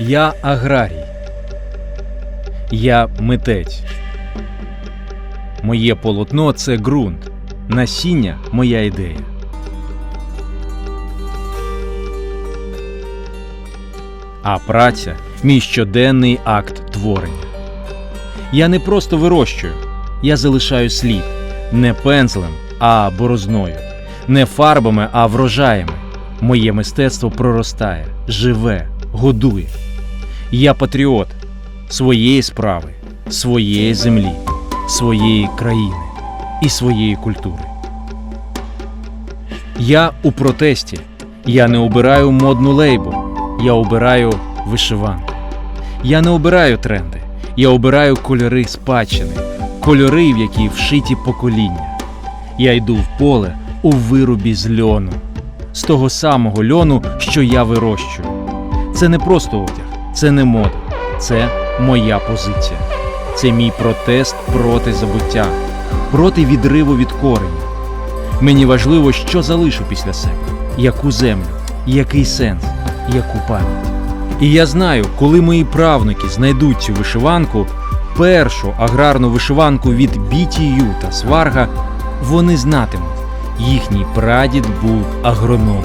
Я аграрій. Я митець. Моє полотно це ґрунт. Насіння моя ідея. А праця мій щоденний акт творення. Я не просто вирощую, я залишаю слід не пензлем, а борозною, не фарбами, а врожаями. Моє мистецтво проростає, живе, годує. Я патріот своєї справи, своєї землі, своєї країни і своєї культури. Я у протесті. Я не обираю модну лейбу, я обираю вишиванку. Я не обираю тренди, я обираю кольори спадщини, кольори, в які вшиті покоління. Я йду в поле у вирубі з льону, з того самого льону, що я вирощую. Це не просто одяг, це не мода, це моя позиція. Це мій протест проти забуття, проти відриву від коренів. Мені важливо, що залишу після себе, яку землю, який сенс, яку пам'ять. І я знаю, коли мої правнуки знайдуть цю вишиванку, першу аграрну вишиванку від BTU та Сварга, вони знатимуть, їхній прадід був агрономом,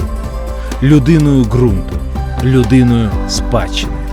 людиною ґрунту, людиною спадщини.